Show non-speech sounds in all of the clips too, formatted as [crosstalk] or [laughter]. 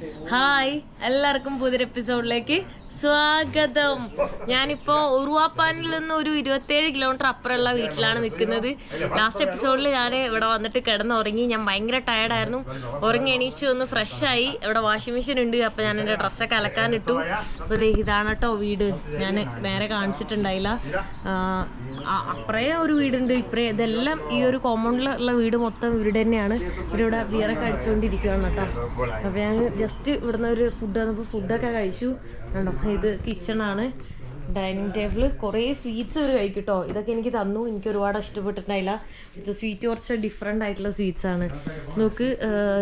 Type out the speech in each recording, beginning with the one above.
Hi എല്ലാവർക്കും പുതിയൊരു എപ്പിസോഡിലേക്ക് സ്വാഗതം. ഞാനിപ്പോ ഉറുവാപ്പാനിൽ നിന്ന് ഒരു ഇരുപത്തേഴ് കിലോമീറ്റർ അപ്പുറമുള്ള വീട്ടിലാണ് നിൽക്കുന്നത്. ലാസ്റ്റ് എപ്പിസോഡിൽ ഞാൻ ഇവിടെ വന്നിട്ട് കിടന്നുറങ്ങി. ഞാൻ ഭയങ്കര ടയർഡായിരുന്നു ഉറങ്ങി എണീച്ചു ഒന്ന് ഫ്രഷായി ഇവിടെ വാഷിംഗ് മെഷീൻ ഉണ്ട്. അപ്പൊ ഞാൻ എന്റെ ഡ്രസ്സൊക്കെ അലക്കാനിട്ടു. അപ്പൊ ഇതാണ് കേട്ടോ വീട്. ഞാൻ നേരെ കാണിച്ചിട്ടുണ്ടായില്ല. അപ്പറേ ഒരു വീടുണ്ട്. ഇപ്പറേ ഇതെല്ലാം ഈ ഒരു കോമ്പൗണ്ടിലുള്ള വീട് മൊത്തം ഇവിടെ തന്നെയാണ് ഇവരിവിടെ ബിയറൊക്കെ അടിച്ചുകൊണ്ടിരിക്കുകയാണ് കേട്ടോ അപ്പൊ ഞാൻ ജസ്റ്റ് ഇവിടുന്ന് ഒരു ഫുഡ് വന്നപ്പോൾ ഫുഡൊക്കെ കഴിച്ചു. കണ്ടോ? ഇത് കിച്ചണാണ് ഡൈനിങ് ടേബിൾ കുറേ സ്വീറ്റ്സ് ഇവർ കഴിക്കട്ടോ. കേട്ടോ ഇതൊക്കെ എനിക്ക് തന്നു. എനിക്ക് ഒരുപാട് ഇഷ്ടപ്പെട്ടിട്ടുണ്ടായില്ല. ഇത് സ്വീറ്റ് കുറച്ച് ഡിഫറെന്റ് ആയിട്ടുള്ള സ്വീറ്റ്സ് ആണ്. നോക്ക്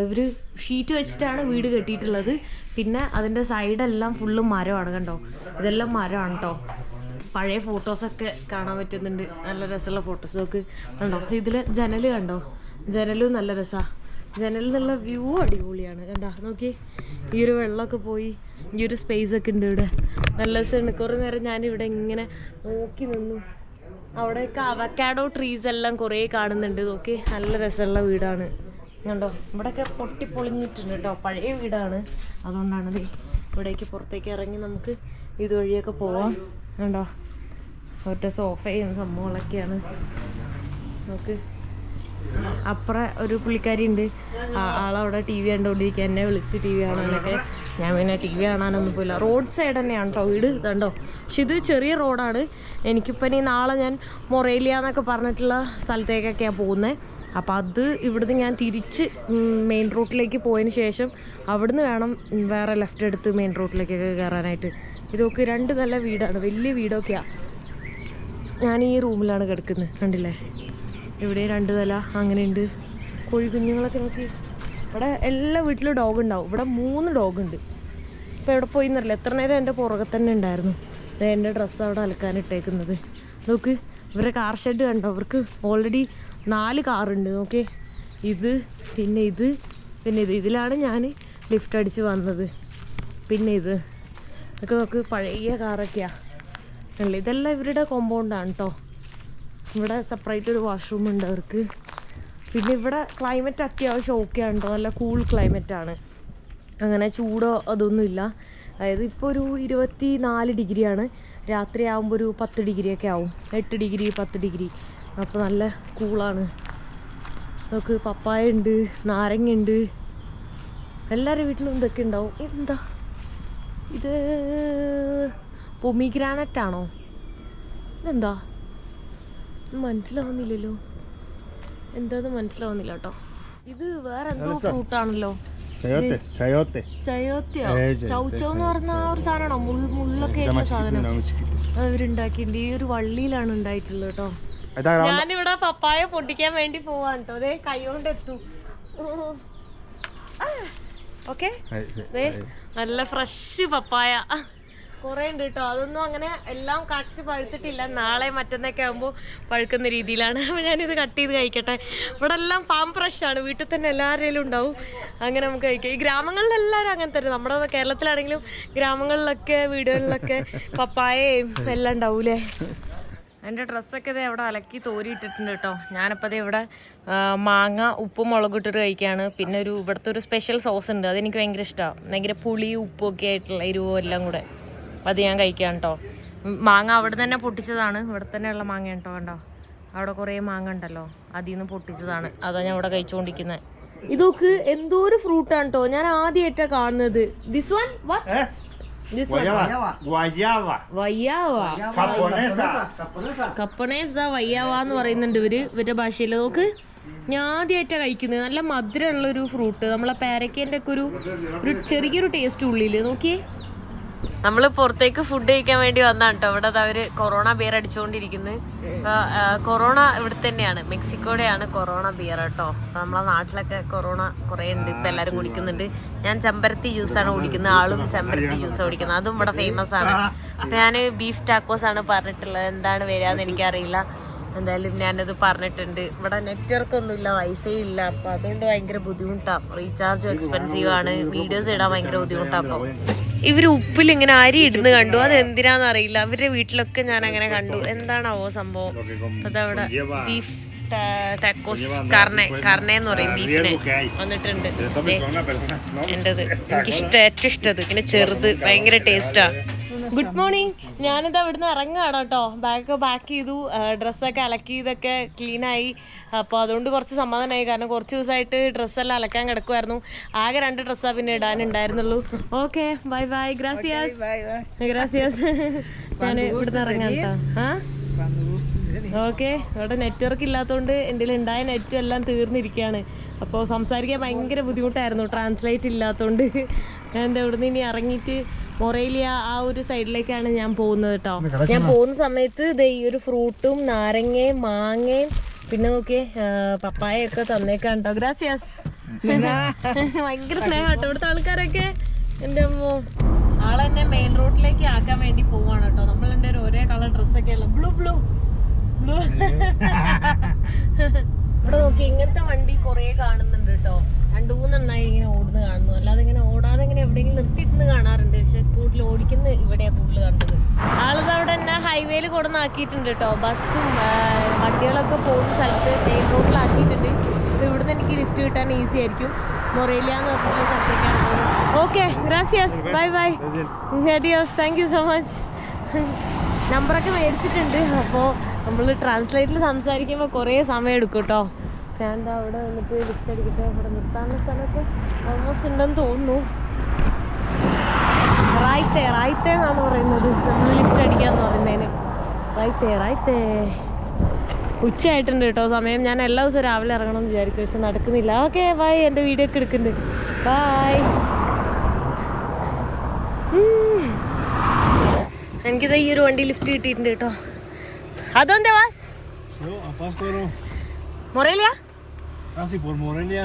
ഇവർ ഷീറ്റ് വെച്ചിട്ടാണ് വീട് കെട്ടിയിട്ടുള്ളത്. പിന്നെ അതിന്റെ സൈഡെല്ലാം ഫുള്ള് മരമാണ് കണ്ടോ? ഇതെല്ലാം മരമാണ് കേട്ടോ പഴയ ഫോട്ടോസൊക്കെ കാണാൻ പറ്റുന്നുണ്ട്. നല്ല രസമുള്ള ഫോട്ടോസ് നോക്ക്. കണ്ടോ? ഇതിൽ ജനൽ കണ്ടോ? ജനലും നല്ല രസമാണ് ജനലിൽ നിന്നുള്ള വ്യൂ അടിപൊളിയാണ്. കണ്ടോ? നോക്കി. ഈ ഒരു വെള്ളമൊക്കെ പോയി. ഈ ഒരു സ്പേസ് ഒക്കെ ഉണ്ട് ഇവിടെ. നല്ല രസമുണ്ട്. കുറേ നേരം ഞാൻ ഇവിടെ ഇങ്ങനെ നോക്കി നിന്നു. അവിടെയൊക്കെ അവക്കാഡോ ട്രീസ് എല്ലാം കുറേ കാണുന്നുണ്ട്. നോക്കി നല്ല രസമുള്ള വീടാണ്. കണ്ടോ? ഇവിടെയൊക്കെ പൊട്ടി പൊളിഞ്ഞിട്ടുണ്ട് കേട്ടോ. പഴയ വീടാണ്. അതുകൊണ്ടാണ് ഇവിടേക്ക് പുറത്തേക്ക് ഇറങ്ങി നമുക്ക് ഇതുവഴിയൊക്കെ പോവാം. കണ്ടോ? സോഫ സോഫയും സംഭവങ്ങളൊക്കെയാണ് നമുക്ക് അപ്പുറ ഒരു പുള്ളിക്കാരി ഉണ്ട് ആളവിടെ ടി വി കണ്ടുകൊണ്ടിരിക്കുക എന്നെ വിളിച്ച് ടി വി കാണാനൊക്കെ. ഞാൻ പിന്നെ ടി വി കാണാനൊന്നും പോയില്ല. റോഡ് സൈഡ് തന്നെയാണ് കേട്ടോ വീട് ഇതുണ്ടോ പക്ഷെ ഇത് ചെറിയ റോഡാണ്. എനിക്കിപ്പം ഇനി നാളെ ഞാൻ മൊറേലിയ എന്നൊക്കെ പറഞ്ഞിട്ടുള്ള സ്ഥലത്തേക്കൊക്കെയാണ് പോകുന്നത് അപ്പം അത് ഇവിടുന്ന് ഞാൻ തിരിച്ച് മെയിൻ റൂട്ടിലേക്ക് പോയതിന് ശേഷം അവിടുന്ന് വേണം വേറെ ലെഫ്റ്റ് എടുത്ത് മെയിൻ റൂട്ടിലേക്കൊക്കെ കയറാനായിട്ട് ഇതൊക്കെ രണ്ട് നല്ല വീടാണ് വലിയ വീടൊക്കെയാണ് ഞാൻ ഈ റൂമിലാണ് കിടക്കുന്നത് കണ്ടില്ലേ? ഇവിടെ രണ്ട് നില അങ്ങനെയുണ്ട്. കോഴി കുഞ്ഞുങ്ങളൊക്കെ നോക്കി. ഇവിടെ എല്ലാ വീട്ടിലും ഡോഗ് ഉണ്ടാവും. ഇവിടെ മൂന്ന് ഡോഗ് ഉണ്ട്. ഇപ്പോൾ എവിടെ പോയി എന്നറിയില്ല. എത്ര നേരം എന്റെ പുറകെ തന്നെ ഉണ്ടായിരുന്നു. എന്റെ ഡ്രസ്സ് അവിടെ അലക്കാൻ ഇട്ടേക്കുന്നത്. നോക്ക് ഇവരെ കാർ ഷെഡ് കണ്ടോ? അവർക്ക് ഓൾറെഡി നാല് കാറുണ്ട് നോക്കേ ഇത് പിന്നെ ഇത് പിന്നെ ഇത്. ഇതിലാണ് ഞാൻ ലിഫ്റ്റ് അടിച്ച് വന്നത്. പിന്നെ ഇത്. ഇതൊക്കെ നോക്ക് പഴയ കാറൊക്കെയാണ് ഇതെല്ലാം ഇവരുടെ കോമ്പൗണ്ടാണ് കേട്ടോ ഇവിടെ സെപ്പറേറ്റ് ഒരു വാഷ്റൂം ഉണ്ട് അവർക്ക്. പിന്നെ ഇവിടെ ക്ലൈമറ്റ് അത്യാവശ്യം ഓക്കെ ആണ്. കേട്ടോ നല്ല കൂൾ ക്ലൈമറ്റ് ആണ്. അങ്ങനെ ചൂടോ അതൊന്നുമില്ല. അതായത് ഇപ്പോൾ ഒരു ഇരുപത്തി നാല് ഡിഗ്രിയാണ് രാത്രി ആകുമ്പോൾ ഒരു പത്ത് ഡിഗ്രി ഒക്കെ ആവും. എട്ട് ഡിഗ്രി പത്ത് ഡിഗ്രി അപ്പോൾ നല്ല കൂളാണ് നമുക്ക് പപ്പായ ഉണ്ട് നാരങ്ങ ഉണ്ട്. എല്ലാവരുടെ വീട്ടിലും ഇതൊക്കെ ഉണ്ടാവും. ഇതെന്താ? ഇത് പൊമിഗ്രാനറ്റ് ആണോ? ഇതെന്താ? ഇത് മനസ്സിലാവുന്നില്ലല്ലോ. എന്താന്ന് മനസ്സിലാവുന്നില്ല കേട്ടോ. ഇത് വേറെ എന്തോ ഫ്രൂട്ട് ആണല്ലോ. ചയോത്തിയോ? ചൗച്ചോ എന്ന് പറഞ്ഞ ആ ഒരു സാധനമാണോ? മുള്ളൊക്കെ ആയിട്ടുള്ള സാധനം. അവരുണ്ടാക്കിയിട്ടുണ്ട് ഈ ഒരു വള്ളിയിലാണ് ഉണ്ടായിട്ടുള്ളത് കേട്ടോ. ഞാനിവിടെ പപ്പായ പൊട്ടിക്കാൻ വേണ്ടി പോവാൻ കേട്ടോ. അതെ കൈ കൊണ്ട് എത്തു. ഓക്കെ? നല്ല ഫ്രഷ് പപ്പായ. കുറേ ഉണ്ട് കേട്ടോ. അതൊന്നും അങ്ങനെ എല്ലാം കറക്റ്റ് പഴുത്തിട്ടില്ല. നാളെ മറ്റന്നൊക്കെ ആകുമ്പോൾ പഴുക്കുന്ന രീതിയിലാണ്. അപ്പോൾ ഞാനിത് കട്ട് ചെയ്ത് കഴിക്കട്ടെ. ഇവിടെ എല്ലാം ഫാം ഫ്രഷ് ആണ്. വീട്ടിൽ തന്നെ എല്ലാവരുടെയും ഉണ്ടാവും. അങ്ങനെ നമുക്ക് കഴിക്കാം. ഈ ഗ്രാമങ്ങളിലെല്ലാവരും അങ്ങനെ തന്നെ. നമ്മുടെ കേരളത്തിലാണെങ്കിലും ഗ്രാമങ്ങളിലൊക്കെ വീടുകളിലൊക്കെ പപ്പായയും എല്ലാം ഉണ്ടാവൂലേ? എന്റെ ഡ്രസ്സൊക്കെ ഇത് ഇവിടെ അലക്കി തോരിയിട്ടിട്ടുണ്ട് കേട്ടോ. ഞാനപ്പോൾ ഇവിടെ മാങ്ങ ഉപ്പും മുളകും ഇട്ടിട്ട് കഴിക്കുകയാണ് പിന്നെ ഒരു ഇവിടുത്തെ ഒരു സ്പെഷ്യൽ സോസ് ഉണ്ട്. അതെനിക്ക് ഭയങ്കര ഇഷ്ടമാണ് ഭയങ്കര പുളി ഉപ്പൊക്കെ ആയിട്ടുള്ള എരിവും എല്ലാം കൂടെ. അത് ഞാൻ കഴിക്കാം കേട്ടോ. മാങ്ങ അവിടെ തന്നെ പൊട്ടിച്ചതാണ്. ഇവിടെ തന്നെയുള്ള മാങ്ങ കേട്ടോ കണ്ടോ? അവിടെ കുറേ മാങ്ങ ഉണ്ടല്ലോ. അതിൽ നിന്ന് പൊട്ടിച്ചതാണ്. അതാ ഞാൻ ഇവിടെ കഴിച്ചുകൊണ്ടിരിക്കുന്നത് ഇതൊക്കെ എന്തോ ഒരു ഫ്രൂട്ടാണ് കേട്ടോ ഞാൻ ആദ്യമായിട്ടാ കാണുന്നത്. This one what this one. കപ്പണേസ. വയ്യാവ എന്ന് പറയുന്നുണ്ട് ഇവർ. ഇവരുടെ ഭാഷയിൽ നോക്ക്. ഞാൻ ആദ്യമായിട്ടാണ് കഴിക്കുന്നത്. നല്ല മധുരമുള്ള ഒരു ഫ്രൂട്ട് നമ്മളെ പേരക്കേന്റെ ഒക്കെ ഒരു ഒരു ചെറിയൊരു ടേസ്റ്റ് ഉള്ളിൽ. നോക്കിയേ. നമ്മൾ പുറത്തേക്ക് ഫുഡ് കഴിക്കാൻ വേണ്ടി വന്നാണ് കേട്ടോ ഇവിടെ അവർ കൊറോണ ബിയർ അടിച്ചുകൊണ്ടിരിക്കുന്നത് കൊറോണ ഇവിടെ തന്നെയാണ്. മെക്സിക്കോടെയാണ് കൊറോണ ബിയർ കേട്ടോ നമ്മളെ നാട്ടിലൊക്കെ കൊറോണ കുറേ ഉണ്ട്. ഇപ്പൊ എല്ലാരും കുടിക്കുന്നുണ്ട്. ഞാൻ ചെമ്പരത്തി ജ്യൂസാണ് കുടിക്കുന്നത്. ആളും ചെമ്പരത്തി ജ്യൂസ് കുടിക്കുന്നത്. അതും ഇവിടെ ഫേമസ് ആണ്. അപ്പൊ ഞാൻ ബീഫ് ടാക്കോസ് ആണ് പറഞ്ഞിട്ടുള്ളത്. എന്താണ് വരികയെന്ന് എനിക്കറിയില്ല. എന്തായാലും ഞാനത് പറഞ്ഞിട്ടുണ്ട്. ഇവിടെ നെറ്റ്വർക്ക് ഒന്നുമില്ല വൈഫൈ ഇല്ല. അപ്പൊ അതുകൊണ്ട് ഭയങ്കര ബുദ്ധിമുട്ടാണ് റീചാർജും എക്സ്പെൻസീവ് ആണ്. വീഡിയോസ് ഇടാൻ ഭയങ്കര ബുദ്ധിമുട്ടാണ് അപ്പൊ. ഇവർ ഉപ്പിൽ ഇങ്ങനെ അരി ഇടുന്ന് കണ്ടു. അത് എന്തിനാന്ന് അറിയില്ല. അവരുടെ വീട്ടിലൊക്കെ ഞാൻ അങ്ങനെ കണ്ടു. എന്താണാവോ സംഭവം? അതവിടെ ബീഫ് തെക്കോസ് കർണ കർണ എന്ന് പറയും ബീഫിനെ. വന്നിട്ടുണ്ട്. എന്റേത് എനിക്ക് ഇഷ്ട ഏറ്റവും ഇഷ്ടത് ഇങ്ങനെ ചെറുത് [laughs] ഭയങ്കര ടേസ്റ്റാ ഗുഡ് മോർണിംഗ് ഞാനിത് അവിടുന്ന് ഇറങ്ങാണ് കേട്ടോ. ബാഗൊക്കെ പാക്ക് ചെയ്തു ഡ്രസ്സൊക്കെ അലക്കി ഇതൊക്കെ ക്ലീനായി ആയി. അപ്പോൾ അതുകൊണ്ട് കുറച്ച് സമാധാനമായി. കാരണം കുറച്ച് ദിവസമായിട്ട് ഡ്രസ്സെല്ലാം അലക്കാൻ കിടക്കുമായിരുന്നു ആകെ രണ്ട് ഡ്രസ്സാണ് പിന്നെ ഇടാനുണ്ടായിരുന്നുള്ളൂ. ഓക്കെ ബൈ ബൈ ഗ്രാസിയാസ് ഗ്രാസിയാസ് ഞാൻ ഇവിടുന്ന് ഇറങ്ങാം കേട്ടോ. ആ? ഓക്കെ ഇവിടെ നെറ്റ്വർക്ക് ഇല്ലാത്തതുകൊണ്ട് എന്റെ ഉണ്ടായ നെറ്റും എല്ലാം തീർന്നിരിക്കുകയാണ്. അപ്പോൾ സംസാരിക്കാൻ ഭയങ്കര ബുദ്ധിമുട്ടായിരുന്നു. ട്രാൻസ്ലേറ്റ് ഇല്ലാത്തതുകൊണ്ട് ഞാൻ എന്താ ഇവിടുന്ന് ഇനി ഇറങ്ങിയിട്ട് മൊറേലിയ ആ ഒരു സൈഡിലേക്കാണ് ഞാൻ പോകുന്നത് കേട്ടോ. ഞാൻ പോകുന്ന സമയത്ത് ദേ ഈ ഒരു ഫ്രൂട്ടും നാരങ്ങയും മാങ്ങയും പിന്നെ നോക്കിയേ പപ്പായൊക്കെ തന്നേക്കാൻ കേട്ടോ ഗ്രാസിയാസ് [laughs] ഭയങ്കര സ്നേഹം കേട്ടോ. ഇവിടുത്തെ ആൾക്കാരൊക്കെ എന്റെ അമ്മോ. ആളെന്നെ മെയിൻ റോഡിലേക്ക് ആക്കാൻ വേണ്ടി പോവാണ് കേട്ടോ. നമ്മൾ എന്റെ ഒരു ഒരേ കളർ ഡ്രസ്സൊക്കെ അല്ല? ബ്ലൂ ബ്ലൂ ബ്ലൂ ഇവിടെ നോക്കി ഇങ്ങനത്തെ വണ്ടി കുറേ കാണുന്നുണ്ട് കേട്ടോ. രണ്ടു മൂന്നെണ്ണായി ഇങ്ങനെ ഓടുന്നത് കാണുന്നു. അല്ലാതെ ഇങ്ങനെ ഓടാതെ ഇങ്ങനെ എവിടെയെങ്കിലും നിർത്തിയിട്ട് കാണാറുണ്ട്. പക്ഷെ കൂടുതൽ ഓടിക്കുന്ന ഇവിടെയാ കൂടുതൽ കണ്ടത്. ആളത് അവിടെ തന്നെ ഹൈവേയിൽ കൊടുന്നാക്കിയിട്ടുണ്ട് കേട്ടോ ബസ്സും വണ്ടികളൊക്കെ പോകുന്ന സ്ഥലത്ത് മെയിൻ റോഡിലാക്കിയിട്ടുണ്ട്. അപ്പോൾ ഇവിടുന്ന് എനിക്ക് ലിഫ്റ്റ് കിട്ടാൻ ഈസി ആയിരിക്കും. മൊറേലിയ എന്ന് പറഞ്ഞിട്ടുള്ള സ്ഥലത്തേക്കാണ് ഓക്കെ ഗ്രാസിയാസ് ബൈ ബൈ അഡിയോസ് താങ്ക് യു സോ മച്ച് നമ്പറൊക്കെ മേടിച്ചിട്ടുണ്ട്. അപ്പോൾ നമ്മൾ ട്രാൻസ്ലേറ്റിൽ സംസാരിക്കുമ്പോൾ കുറേ സമയം എടുക്കും കേട്ടോ എന്താ അവിടെ വന്നിട്ട് ലിഫ്റ്റ് അടിക്കട്ടെ അവിടെ നിർത്താനുള്ള സ്ഥലമൊക്കെ ഓൾമോസ്റ്റ് ഉണ്ടെന്ന് തോന്നുന്നു. റായിത്തേ റായിത്തേ എന്നാണ് പറയുന്നത്. നമ്മൾ ലിഫ്റ്റ് അടിക്കാന്ന് പറയുന്നതിന്. റായിത്തേ റായിത്തേ. ഉച്ചയായിട്ടുണ്ട് കേട്ടോ സമയം. ഞാൻ എല്ലാ ദിവസവും രാവിലെ ഇറങ്ങണം എന്ന് വിചാരിക്കും പക്ഷെ നടക്കുന്നില്ല. ഓക്കെ ബൈ എന്റെ വീഡിയോ ഒക്കെ എടുക്കുന്നുണ്ട്. ബൈ എനിക്കിത് ഈ ഒരു വണ്ടി ലിഫ്റ്റ് കിട്ടിയിട്ടുണ്ട് കേട്ടോ. അതെന്താ was? Morelia? Casi por Morelia.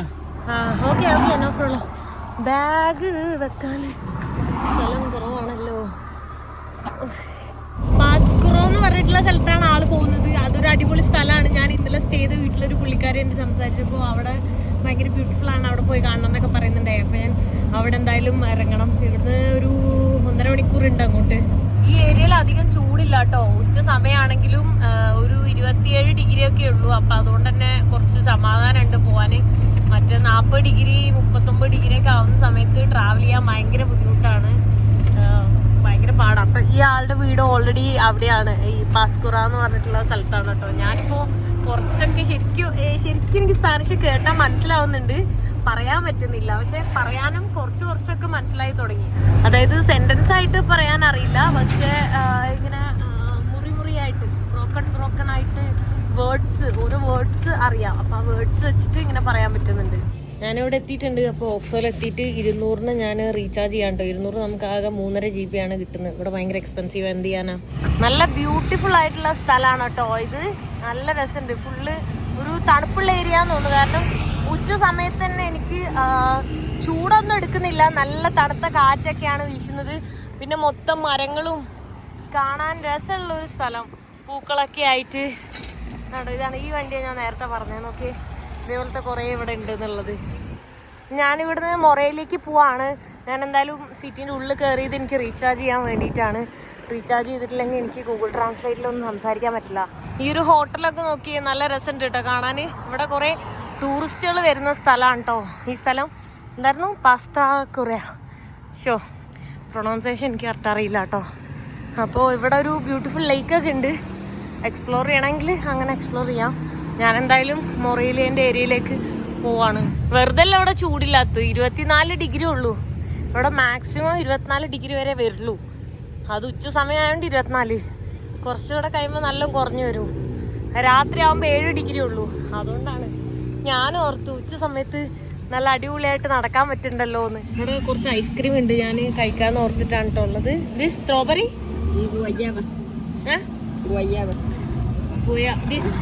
Ah, okay okay no problem bag വെക്കാൻ സ്ഥലം കുറവാണല്ലോ. എന്ന് പറഞ്ഞിട്ടുള്ള സ്ഥലത്താണ് ആൾ പോകുന്നത്. അതൊരു അടിപൊളി സ്ഥലമാണ്. ഞാൻ ഇന്നലെ സ്റ്റേ ചെയ്ത വീട്ടിലൊരു പുള്ളിക്കാരി എന്റെ സംസാരിച്ചപ്പോൾ അവിടെ ഭയങ്കര ബ്യൂട്ടിഫുൾ ആണ് അവിടെ പോയി കാണണം എന്നൊക്കെ പറയുന്നുണ്ടായി. അപ്പൊ ഞാൻ അവിടെ എന്തായാലും ഇറങ്ങണം. ഇവിടുന്ന് ഒരു ഒന്നര മണിക്കൂർ ഉണ്ട് അങ്ങോട്ട്. ഈ ഏരിയയിൽ അധികം ചൂടില്ല കേട്ടോ. ഉച്ച സമയമാണെങ്കിലും ഒരു ഇരുപത്തിയേഴ് ഡിഗ്രി ഒക്കെ ഉള്ളൂ. അപ്പം അതുകൊണ്ട് തന്നെ കുറച്ച് മറ്റേ നാൽപ്പത് ഡിഗ്രി മുപ്പത്തൊമ്പത് ഡിഗ്രി ഒക്കെ ആവുന്ന സമയത്ത് ട്രാവൽ ചെയ്യാൻ ഭയങ്കര ബുദ്ധിമുട്ടാണ്. ഭയങ്കര പാടാണ് അപ്പം ഈ ആളുടെ വീട് ഓൾറെഡി അവിടെയാണ്. ഈ പാസ്കുറ എന്ന് പറഞ്ഞിട്ടുള്ള സ്ഥലത്താണ് കേട്ടോ. ഞാനിപ്പോൾ കുറച്ചൊക്കെ ശരിക്കും ശരിക്കും എനിക്ക് സ്പാനിഷ് കേട്ടാൽ മനസ്സിലാവുന്നുണ്ട്. പറയാൻ പറ്റുന്നില്ല. പക്ഷെ പറയാനും കുറച്ച് കുറച്ചൊക്കെ മനസ്സിലായി തുടങ്ങി. അതായത് സെന്റൻസ് ആയിട്ട് പറയാൻ അറിയില്ല. പക്ഷെ ഇങ്ങനെ മുറി മുറിയായിട്ട് ബ്രോക്കൺ ബ്രോക്കൺ ആയിട്ട് വേർഡ്സ് ഓരോ വേർഡ്സ് അറിയാം. അപ്പം ആ വേർഡ്സ് വെച്ചിട്ട് ഇങ്ങനെ പറയാൻ പറ്റുന്നുണ്ട്. ഞാനിവിടെ എത്തിയിട്ടുണ്ട്. അപ്പോൾ ഓക്സോയിൽ എത്തിയിട്ട് ഇരുന്നൂറിന് ഞാൻ റീചാർജ് ചെയ്യാണ്ട് ഇരുന്നൂറ് നമുക്ക് ആകെ മൂന്നര ജി ബി ആണ് കിട്ടുന്നത്. ഇവിടെ ഭയങ്കര എക്സ്പെൻസീവ് എന്ത് ചെയ്യാനാ. നല്ല ബ്യൂട്ടിഫുൾ ആയിട്ടുള്ള സ്ഥലമാണ് കേട്ടോ ഇത്. നല്ല രസമുണ്ട്. ഫുള്ള് ഒരു തണുപ്പുള്ള ഏരിയ എന്ന് തോന്നുന്നു. കാരണം ഉച്ച സമയത്ത് തന്നെ എനിക്ക് ചൂടൊന്നും എടുക്കുന്നില്ല. നല്ല തണുത്ത കാറ്റൊക്കെയാണ് വീശുന്നത്. പിന്നെ മൊത്തം മരങ്ങളും കാണാൻ രസമുള്ള ഒരു സ്ഥലം. പൂക്കളൊക്കെ ആയിട്ട്. ഇതാണ് ഈ വണ്ടിയാണ് ഞാൻ നേരത്തെ പറഞ്ഞത്. നോക്കി ഇതേപോലത്തെ കുറേ ഇവിടെ ഉണ്ട് എന്നുള്ളത്. ഞാനിവിടുന്ന് മൊറയിലേക്ക് പോവാണ്. ഞാൻ എന്തായാലും സിറ്റിന്റെ ഉള്ളിൽ കയറിയത് എനിക്ക് റീചാർജ് ചെയ്യാൻ വേണ്ടിയിട്ടാണ്. റീചാർജ് ചെയ്തിട്ടില്ലെങ്കിൽ എനിക്ക് ഗൂഗിൾ ട്രാൻസ്ലേറ്റിലൊന്നും സംസാരിക്കാൻ പറ്റില്ല. ഈ ഒരു ഹോട്ടലൊക്കെ നോക്കി നല്ല രസമുണ്ട് കേട്ടോ കാണാൻ ഇവിടെ കുറേ ടൂറിസ്റ്റുകൾ വരുന്ന സ്ഥലമാണ് കേട്ടോ ഈ സ്ഥലം എന്തായിരുന്നു? പാസ്ത കൊറിയ. ഷോ പ്രൊണൗൺസിയേഷൻ എനിക്ക് കറക്റ്റ് അറിയില്ല കേട്ടോ അപ്പോൾ ഇവിടെ ഒരു ബ്യൂട്ടിഫുൾ ലേക്കൊക്കെ ഉണ്ട്. എക്സ്പ്ലോർ ചെയ്യണമെങ്കിൽ അങ്ങനെ എക്സ്പ്ലോർ ചെയ്യാം. ഞാൻ എന്തായാലും മൊറീലിയന്റെ ഏരിയയിലേക്ക് പോവാണ്. വെറുതെ അല്ല അവിടെ ചൂടില്ലാത്തത്. ഇരുപത്തിനാല് ഡിഗ്രി ഉള്ളൂ. ഇവിടെ മാക്സിമം ഇരുപത്തിനാല് ഡിഗ്രി വരെ വരുള്ളൂ. അത് ഉച്ച സമയമായതുകൊണ്ട് ഇരുപത്തിനാല്. കുറച്ചുകൂടെ കഴിയുമ്പോൾ നല്ല കുറഞ്ഞു വരും. രാത്രി ആകുമ്പോൾ ഏഴ് ഡിഗ്രി ഉള്ളൂ. അതുകൊണ്ടാണ് ഞാൻ ഓർത്തു ഉച്ച സമയത്ത് നല്ല അടിപൊളിയായിട്ട് നടക്കാൻ പറ്റുന്നുണ്ടല്ലോ എന്ന് ഇവിടെ കുറച്ച് ഐസ്ക്രീം ഉണ്ട്. ഞാൻ കഴിക്കാന്ന് ഓർത്തിട്ടാണ് കേട്ടോ ഉള്ളത്. ഇത് സ്ട്രോബെറി ഏ? guayaba. പോയ ദിസ്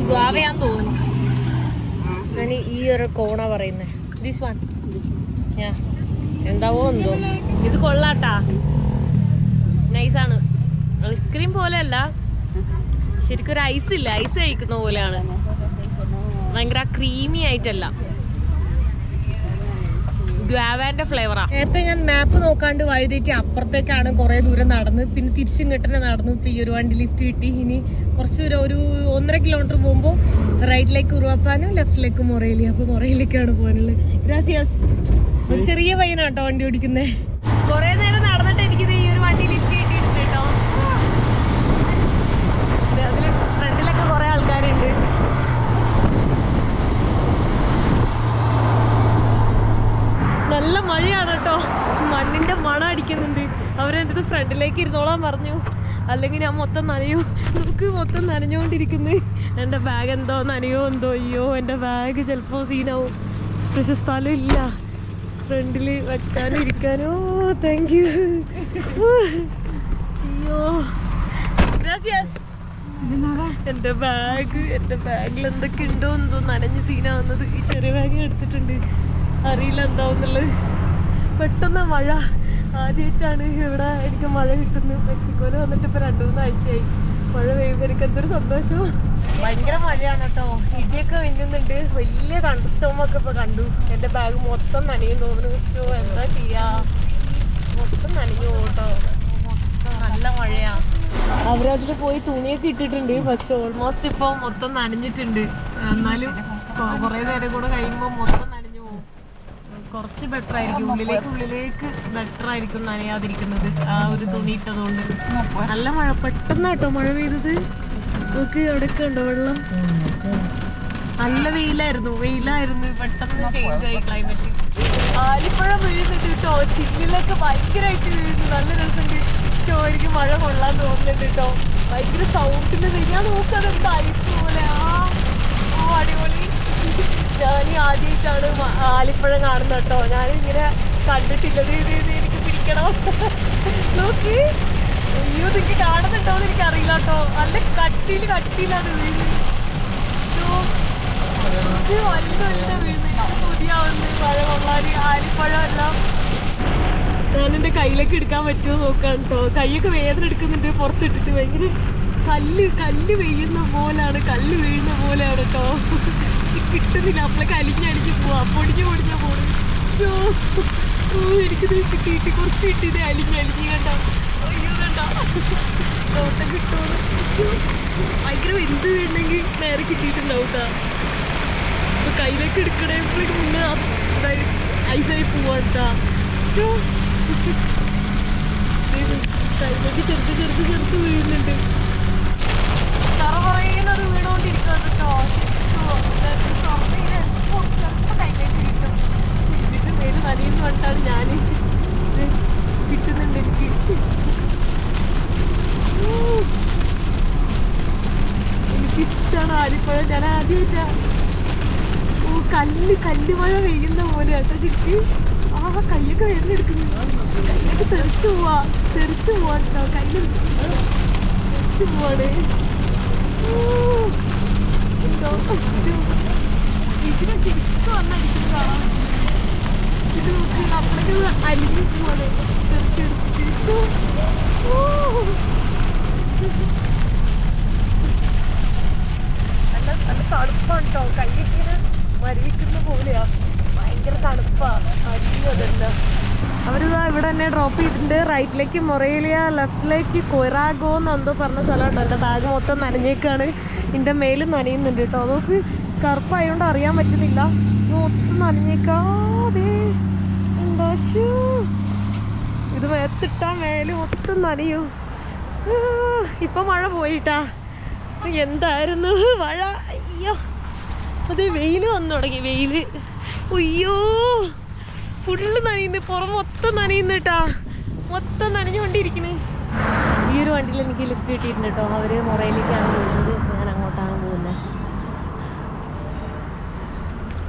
ഇത് ഗുവാവയാന്ന് തോന്നുന്നു. ഞാൻ ഈ ഒരു കോണ പറയുന്നത് ദിസ് വൺ ഞാ എന്താവോ എന്തോ. ഇത് കൊള്ളാട്ടാ. നൈസാണ് ഐസ്ക്രീം പോലെയല്ല. ശരിക്കും ഒരു ഐസ് ഇല്ല? ഐസ് കഴിക്കുന്ന പോലെയാണ്. ഭയങ്കര ക്രീമി ആയിട്ടല്ല. ഗ്വാവാന്റെ ഫ്ലേവറാ നേരത്തെ ഞാൻ മാപ്പ് നോക്കാണ്ട് വഴുതിയിട്ട് അപ്പുറത്തേക്കാണ് കുറെ ദൂരം നടന്ന് പിന്നെ തിരിച്ചും കിട്ടനെ നടന്നു. ഇപ്പൊ ഈ ഒരു വണ്ടി ലിഫ്റ്റ് കിട്ടി. ഇനി കുറച്ച് ദൂരം ഒരു ഒന്നര കിലോമീറ്റർ പോകുമ്പോൾ റൈറ്റിലേക്ക് ഉറുവാപ്പാനും ലെഫ്റ്റിലേക്ക് മൊറയിലി. അപ്പൊ മൊറയിലേക്കാണ് പോകാനുള്ളത്. ഗ്രാസിയാസ് ഒരു ചെറിയ പയ്യനാട്ടോ വണ്ടി ഓടിക്കുന്നേ? കൊറേ നേരം നടന്നിട്ട് എനിക്ക് ഈ ഒരു വണ്ടി ലിഫ്റ്റ് കിട്ടിയിട്ടുണ്ട് കേട്ടോ ദേ അതിൽ ഫ്രണ്ടിലൊക്കെ കുറെ ആൾക്കാരുണ്ട് നല്ല മഴയാണ് കേട്ടോ. മണ്ണിന്റെ മണം അടിക്കുന്നുണ്ട്. അവരെന്റെ അടുത്ത് ഫ്രണ്ടിലേക്ക് ഇരുന്നോളാൻ പറഞ്ഞു. അല്ലെങ്കിൽ ഞാൻ മൊത്തം നനയോ. നമുക്ക് മൊത്തം നനഞ്ഞുകൊണ്ടിരിക്കുന്നു. എന്റെ ബാഗ് എന്തോ നനയോ എന്തോ അയ്യോ എന്റെ ബാഗ് ചിലപ്പോൾ സീനാവും. സ്പെഷ്യൽ സ്ഥലം ഇല്ല. ഫ്രണ്ടിൽ വെക്കാനും ഇരിക്കാനോ. താങ്ക് യു അയ്യോ. ഗ്രാസിയാസ് എന്റെ ബാഗ് എന്റെ ബാഗിൽ എന്തൊക്കെ ഉണ്ടോ എന്തോ നനഞ്ഞ് സീനാവുന്നത്. ഈ ചെറിയ ബാഗ് എടുത്തിട്ടുണ്ട്. അറിയില്ല എന്താവുന്നുള്ളത്. പെട്ടെന്ന് മഴ. ആദ്യമായിട്ടാണ് ഇവിടെ എനിക്ക് മഴ കിട്ടുന്നത്. മെക്സിക്കോയിൽ വന്നിട്ട് ഇപ്പൊ രണ്ടു മൂന്ന് ആഴ്ചയായി മഴ പെയ്യുമ്പോൾ എനിക്ക് എന്തൊരു സന്തോഷം. ഭയങ്കര മഴയാണ് കേട്ടോ. ഇടിയൊക്കെ മിന്നുന്നുണ്ട് വലിയ കണ്ടസ്റ്റോമൊക്കെ ഇപ്പോൾ കണ്ടു. എന്റെ ബാഗ് മൊത്തം നനയും തോന്നുന്നു. പക്ഷോ എന്താ ചെയ്യാ? മൊത്തം നനഞ്ഞു കേട്ടോ. നല്ല മഴയാ. അവരതിൽ പോയി തുണിയൊക്കെ ഇട്ടിട്ടുണ്ട്. പക്ഷെ ഓൾമോസ്റ്റ് ഇപ്പം മൊത്തം നനഞ്ഞിട്ടുണ്ട്. എന്നാലും കുറേ നേരം കൂടെ കഴിയുമ്പോൾ മൊത്തം കുറച്ച് ബെറ്റർ ആയിരിക്കും. ഉള്ളിലേക്ക് ഉള്ളിലേക്ക് ബെറ്റർ ആയിരിക്കും നനയാതിരിക്കുന്നത്. ആ ഒരു തുണി ഇട്ടതുകൊണ്ട്. നല്ല മഴ പെട്ടെന്ന് കേട്ടോ മഴ പെയ്തത്. നമുക്ക് എവിടെയൊക്കെ ഉണ്ടോ വെള്ളം? നല്ല വെയിലായിരുന്നു. വെയിലായിരുന്നു. പെട്ടെന്ന് ചേഞ്ച് ആയി ക്ലൈമറ്റ് ആലിപ്പഴ വീഴുന്നുണ്ട് കേട്ടോ ചില്ലിലൊക്കെ ഭയങ്കരമായിട്ട് വീഴുന്നു നല്ല രസമുണ്ട് പക്ഷോ എനിക്ക് മഴ കൊള്ളാൻ തോന്നുന്നുണ്ട് കേട്ടോ ഭയങ്കര സൗണ്ടിൽ ഞാൻ നോക്കാതെ ഐസ് പോലെ. ആ അടിപൊളി. ഞാൻ ആദ്യമായിട്ടാണ് ആലിപ്പഴം കാണുന്നത് കേട്ടോ. ഞാനിങ്ങനെ കണ്ടിട്ടില്ലത് ഇത് ഇത് എനിക്ക് പിടിക്കണം. [laughs] നോക്കി. അയ്യോ നിങ്ങൾക്ക് കാണുന്നുണ്ടോ എന്ന് എനിക്ക് അറിയില്ല കേട്ടോ. നല്ല കട്ടിയിൽ കട്ടിയിലാണ് വീഴുന്നത്. ഇത് വലുത് വലുത് വീഴുന്നത് പുതിയാവുന്നു. മഴ കൊള്ളാൻ. ആലിപ്പഴം എല്ലാം ഞാൻ എന്റെ കയ്യിലേക്ക് എടുക്കാൻ പറ്റുമോ നോക്കാം കേട്ടോ. കൈയൊക്കെ വേദന എടുക്കുന്നുണ്ട്. പുറത്തിട്ടിട്ട് ഭയങ്കര കല്ല് കല്ല് വെയ്യുന്ന പോലാണ്. കല്ല് വീഴുന്ന പോലെയാണ് കേട്ടോ. കിട്ടുന്നില്ല. അപ്പോൾ കലിഞ്ഞടിച്ച് പോവാ. പൊടിഞ്ഞ് പൊടിഞ്ഞ പോണ് ഷോ ഓ എനിക്കിത് കിട്ടിയിട്ട് കുറച്ച് കിട്ടിയത് അലിഞ്ഞ് അലിഞ്ഞ് കണ്ട. അയ്യോ കണ്ടോ. തോട്ടം കിട്ടുമെന്ന് ഷോ ഭയങ്കര എന്ത് വേണമെങ്കിൽ നേരെ കിട്ടിയിട്ടുണ്ടാവും കേട്ടോ അപ്പൊ കയ്യിലേക്ക് എടുക്കണേപ്പോഴേക്ക് മുന്നേ ഐസായി പോവാട്ടാ ഷോ കയ്യിലേക്ക് ചെറുത്ത് ചെറുത്ത് ചെറുത്ത് വീഴുന്നുണ്ട്. തറ പറയുന്നത് വീണോണ്ടിരിക്കുകയാണ് കേട്ടോ എനിക്കിഷ്ടമാണ് ആലിപ്പഴം ഞാൻ ആദ്യമായിട്ടാ ഓ കല്ല് കല്ല് മഴ പെയ്യുന്ന പോലെ കേട്ടോ ചുറ്റി ആ കയ്യൊക്കെ വേദനെടുക്കുന്നു കയ്യൊക്കെ തെറിച്ചു പോവാ തെറിച്ചു പോവാട്ടോ കയ്യിൽ തെറിച്ചു പോവാണ് ഊ. കഷ്ടം. ഇതിനെ ശരിക്കും വന്നടിക്കുന്നതാ ഇത് നോക്ക് നമ്മളൊക്കെ അലിഞ്ഞു പോവാണ് തെറിച്ചടിച്ചിട്ട്. നല്ല നല്ല തണുപ്പാണ് കേട്ടോ മരവിക്കുന്ന പോലെയാ ഭയങ്കര തണുപ്പാ അടിയതല്ല അവരിതാ ഇവിടെ തന്നെ ഡ്രോപ്പ് ചെയ്തിട്ടുണ്ട് റൈറ്റിലേക്ക് മൊറേലിയ ലെഫ്റ്റിലേക്ക് കൊറാഗോ എന്നെന്തോ പറഞ്ഞ സ്ഥലമുണ്ട് എന്റെ ബാഗ് മൊത്തം നനഞ്ഞേക്കാണ് എന്റെ മേലും നനയുന്നുണ്ട് കേട്ടോ. നോക്ക് കറുപ്പായതുകൊണ്ട് അറിയാൻ പറ്റുന്നില്ല. മൊത്തം നനഞ്ഞേക്കാതെ. ഷൂ ഇത് മേത്തിട്ടാ മേൽ മൊത്തം നനയൂ. ഇപ്പൊ മഴ പോയിട്ടാ. എന്തായിരുന്നു മഴ? അയ്യോ. അതെ വെയിൽ വന്നു തുടങ്ങി വെയിൽ. അയ്യോ ഫുള്ള് നനയുന്നു. പുറം മൊത്തം നനയുന്നു കേട്ടാ. മൊത്തം നനഞ്ഞുകൊണ്ടിരിക്കണേ ഈ ഒരു വണ്ടിയിൽ എനിക്ക് ലിഫ്റ്റ് കിട്ടിയിട്ടുണ്ട് കേട്ടോ. അവർ മൊറയിലേക്കാണ് പോകുന്നത്.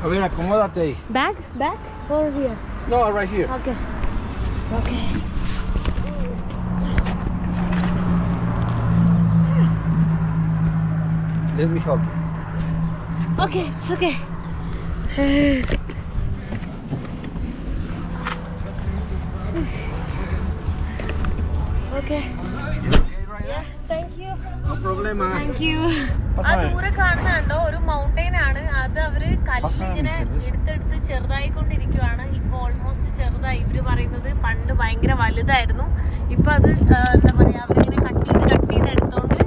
A ver, acomódate ahí. Bag bag or here No, right here. Okay okay Let me help you. Okay it's okay [sighs] okay thank you No problema. Thank you ആ Pásame. ദൂരെ കാണുന്ന കണ്ടോ ഒരു മൗണ്ടെയിൻ ആണ് അത് അവർ കല്ലിങ്ങനെ എടുത്തെടുത്ത് ചെറുതായിക്കൊണ്ടിരിക്കുവാണ്. ഇപ്പൊ ഓൾമോസ്റ്റ് ചെറുതായി. ഇവർ പറയുന്നത് പണ്ട് ഭയങ്കര വലുതായിരുന്നു. ഇപ്പൊ അത് എന്താ പറയാ അവരിങ്ങനെ കട്ട് ചെയ്ത് കട്ട് ചെയ്ത് എടുത്തോണ്ട്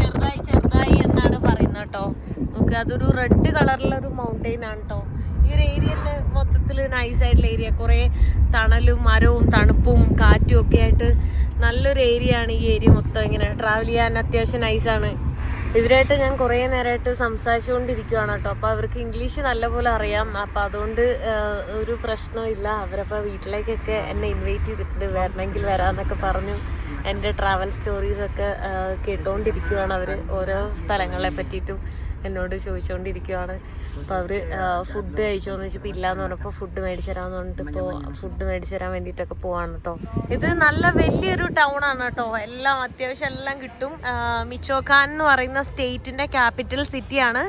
ചെറുതായി ചെറുതായി എന്നാണ് പറയുന്നത് കേട്ടോ. നമുക്ക് അതൊരു റെഡ് കളറിലുള്ള ഒരു മൗണ്ടെയിൻ ആണ് കേട്ടോ ഈ ഒരു ഏരിയ മൊത്തത്തിൽ നൈസ് ആയിട്ടുള്ള ഏരിയ കുറേ തണലും മരവും തണുപ്പും കാറ്റും ഒക്കെ ആയിട്ട് നല്ലൊരു ഏരിയ ആണ് ഈ ഏരിയ മൊത്തം ഇങ്ങനെ. ട്രാവൽ ചെയ്യാൻ അത്യാവശ്യം നൈസാണ് ഇവരായിട്ട് ഞാൻ കുറേ നേരമായിട്ട് സംസാരിച്ചുകൊണ്ടിരിക്കുവാണ് കേട്ടോ. അപ്പോൾ അവർക്ക് ഇംഗ്ലീഷ് നല്ലപോലെ അറിയാം. അപ്പോൾ അതുകൊണ്ട് ഒരു പ്രശ്നമില്ല അവരപ്പോൾ വീട്ടിലേക്കൊക്കെ എന്നെ ഇൻവൈറ്റ് ചെയ്തിട്ടുണ്ട്. വരണമെങ്കിൽ വരാമെന്നൊക്കെ പറഞ്ഞു എന്റെ ട്രാവൽ സ്റ്റോറീസൊക്കെ കേട്ടുകൊണ്ടിരിക്കുവാണ് അവർ ഓരോ സ്ഥലങ്ങളെ പറ്റിയിട്ടും. എന്നോട് ചോദിച്ചുകൊണ്ടിരിക്കുവാണ് അപ്പോൾ അവർ ഫുഡ് കഴിച്ചോന്ന് വെച്ചപ്പോൾ ഇല്ലാന്ന് പറഞ്ഞപ്പോൾ ഫുഡ് മേടിച്ചു തരാമെന്ന് പറഞ്ഞിട്ട് ഇപ്പോൾ ഫുഡ് മേടിച്ചു തരാൻ വേണ്ടിയിട്ടൊക്കെ പോവാണ് കേട്ടോ ഇത് നല്ല വലിയൊരു ടൗൺ ആണ് കേട്ടോ എല്ലാം അത്യാവശ്യം എല്ലാം കിട്ടും. മിച്ചോക്കാൻ എന്ന് പറയുന്ന സ്റ്റേറ്റിന്റെ ക്യാപിറ്റൽ സിറ്റിയാണ്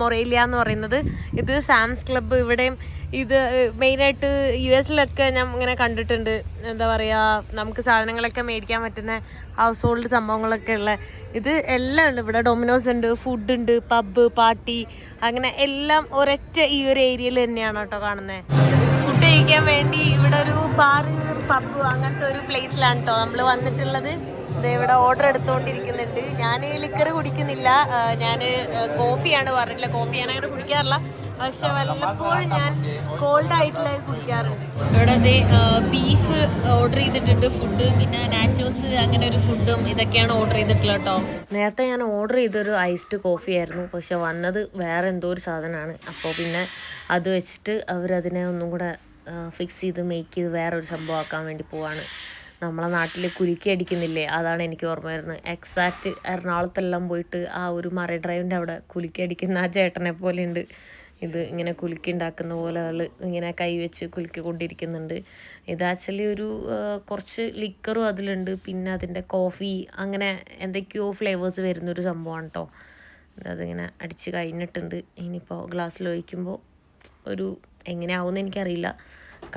മൊറേലിയ എന്ന് പറയുന്നത്. ഇത് സാംസ് ക്ലബ്ബ് ഇവിടെയും ഇത് മെയിനായിട്ട് യു എസിലൊക്കെ ഞാൻ ഇങ്ങനെ കണ്ടിട്ടുണ്ട്. എന്താ പറയുക നമുക്ക് സാധനങ്ങളൊക്കെ മേടിക്കാൻ പറ്റുന്ന ഹൗസ് ഹോൾഡ് സംഭവങ്ങളൊക്കെ ഉള്ള ഇത് എല്ലാം ഉണ്ട് ഇവിടെ. ഡൊമിനോസ് ഉണ്ട് ഫുഡ് ഉണ്ട് പബ്ബ് പാർട്ടി അങ്ങനെ എല്ലാം ഒരൊറ്റ ഈ ഒരു ഏരിയയിൽ തന്നെയാണ് കേട്ടോ കാണുന്നത് ഫുഡ് കഴിക്കാൻ വേണ്ടി ഇവിടെ ഒരു ബാറ് പബ്ബ് അങ്ങനത്തെ ഒരു പ്ലേസിലാണ് കേട്ടോ നമ്മൾ വന്നിട്ടുള്ളത്. ഇവിടെ ഓർഡർ എടുത്തുകൊണ്ടിരിക്കുന്നുണ്ട് ഞാൻ ലിക്കർ കുടിക്കുന്നില്ല. ഞാൻ കോഫിയാണ് പറഞ്ഞിട്ടില്ല കോഫി ഞാൻ അങ്ങനെ കുടിക്കാറില്ല. പക്ഷെ വല്ലപ്പോഴും ഞാൻ കോൾഡ് ആയിട്ടുള്ള കുടിക്കാറുണ്ട്. ഇവിടെ ബീഫ് ഓർഡർ ചെയ്തിട്ടുണ്ട് ഫുഡ് പിന്നെ നാച്ചോസ് അങ്ങനെ ഒരു ഫുഡും ഇതൊക്കെയാണ് ഓർഡർ ചെയ്തിട്ടുള്ളത് കേട്ടോ. നേരത്തെ ഞാൻ ഓർഡർ ചെയ്തൊരു ഐസ്ഡ് കോഫി ആയിരുന്നു പക്ഷെ വന്നത് വേറെ എന്തോ ഒരു സാധനമാണ്. അപ്പോൾ പിന്നെ അത് വെച്ചിട്ട് അവരതിനെ ഒന്നും കൂടെ ഫിക്സ് ചെയ്ത് മേക്ക് ചെയ്ത് വേറെ ഒരു സംഭവം ആക്കാൻ വേണ്ടി പോവാണ്. നമ്മളെ നാട്ടിൽ കുലുക്കി അടിക്കുന്നില്ലേ? അതാണ് എനിക്ക് ഓർമ്മ വരുന്നത്. എക്സാക്റ്റ് എറണാകുളത്തെല്ലാം പോയിട്ട് ആ ഒരു മറൈ ഡ്രൈവിന്റെ അവിടെ കുലുക്കി അടിക്കുന്ന ആ ചേട്ടനെ പോലെ ഉണ്ട് ഇത് ഇങ്ങനെ കുലുക്കി ഉണ്ടാക്കുന്ന പോലെ ആൾ ഇങ്ങനെ കൈ വെച്ച് കുലുക്കി കൊണ്ടിരിക്കുന്നുണ്ട് ഇത് ആക്ച്വലി ഒരു കുറച്ച് ലിക്കറും അതിലുണ്ട്. പിന്നെ അതിന്റെ കോഫി അങ്ങനെ എന്തൊക്കെയോ ഫ്ലേവേഴ്സ് വരുന്നൊരു സംഭവമാണ് കേട്ടോ അതിങ്ങനെ അടിച്ച് കഴിഞ്ഞിട്ടുണ്ട്. ഇനിയിപ്പോൾ ഗ്ലാസ്സിൽ ഒഴിക്കുമ്പോൾ ഒരു എങ്ങനെയാവുമെന്ന് എനിക്കറിയില്ല.